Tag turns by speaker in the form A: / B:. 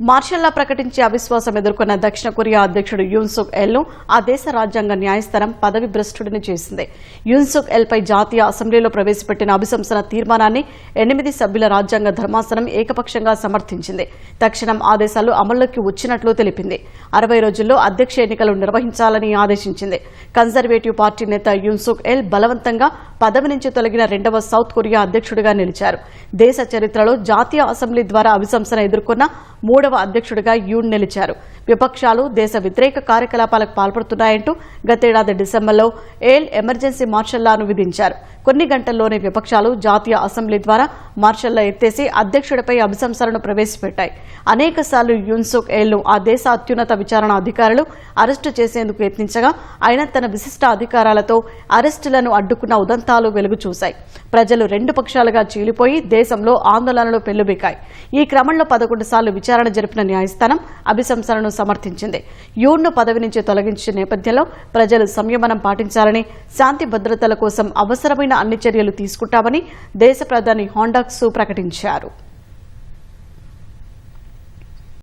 A: మార్షల్లా ప్రకటించి అవిశ్వాసం ఎదుర్కొన్న దక్షిణ కొరియా అధ్యక్షుడు యూన్సుక్ ఎల్ను ఆ దేశ రాజ్యాంగ న్యాయస్థానం పదవి భ్రష్టుడిని చేసింది. యూన్సుక్ ఎల్పై జాతీయ అసెంబ్లీలో ప్రవేశపెట్టిన అభిశంసన తీర్మానాన్ని ఎనిమిది సభ్యుల రాజ్యాంగ ధర్మాసనం ఏకపక్షంగా సమర్థించింది. తక్షణం ఆదేశాలు అమల్లోకి వచ్చినట్లు తెలిపింది. అరవై రోజుల్లో అధ్యక్ష ఎన్నికలు నిర్వహించాలని ఆదేశించింది. కన్జర్వేటివ్ పార్టీ నేత యూన్సుక్ ఎల్ బలవంతంగా పదవి నుంచి తొలగిన రెండవ సౌత్ కొరియా అధ్యక్షుడిగా నిలిచారు. దేశ చరిత్రలో జాతీయ అసెంబ్లీ ద్వారా అభిశంసన ఎదుర్కొన్న మూడవ అధ్యక్షుడిగా యూన్ నిలిచారు. విపక్షాలు దేశ వ్యతిరేక కార్యకలాపాలకు పాల్పడుతున్నాయంటూ గతేడాది డిసెంబర్లో ఏల్ ఎమర్జెన్సీ మార్షల్లాను విధించారు. కొన్ని గంటల్లోనే విపక్షాలు జాతీయ అసెంబ్లీ ద్వారా మార్షల్లా ఎత్తేసి అధ్యక్షుడిపై అభిశంసనను ప్రవేశపెట్టాయి. అనేక సార్లు యున్సుక్ ఏల్ను ఆ దేశ అత్యున్నత విచారణ అధికారులు అరెస్టు చేసేందుకు యత్నించగా ఆయన తన విశిష్ట అధికారాలతో అరెస్టులను అడ్డుకున్న ఉదంతాలు వెలుగు చూశాయి. ప్రజలు రెండు పక్షాలుగా చీలిపోయి దేశంలో ఆందోళనలు పెల్లుబికాయి. ఈ క్రమంలో పదకొండు సార్లు విచారణ జరిపిన న్యాయస్థానం అభిశంసనను సమర్థించింది. యూన్ను పదవి నుంచి తొలగించిన నేపథ్యంలో ప్రజలు సంయమనం పాటించాలని శాంతి భద్రతల కోసం అవసరమైన అన్ని చర్యలు తీసుకుంటామని దేశ ప్రధాని హోండా డ్రగ్స్ ప్రకటించారు.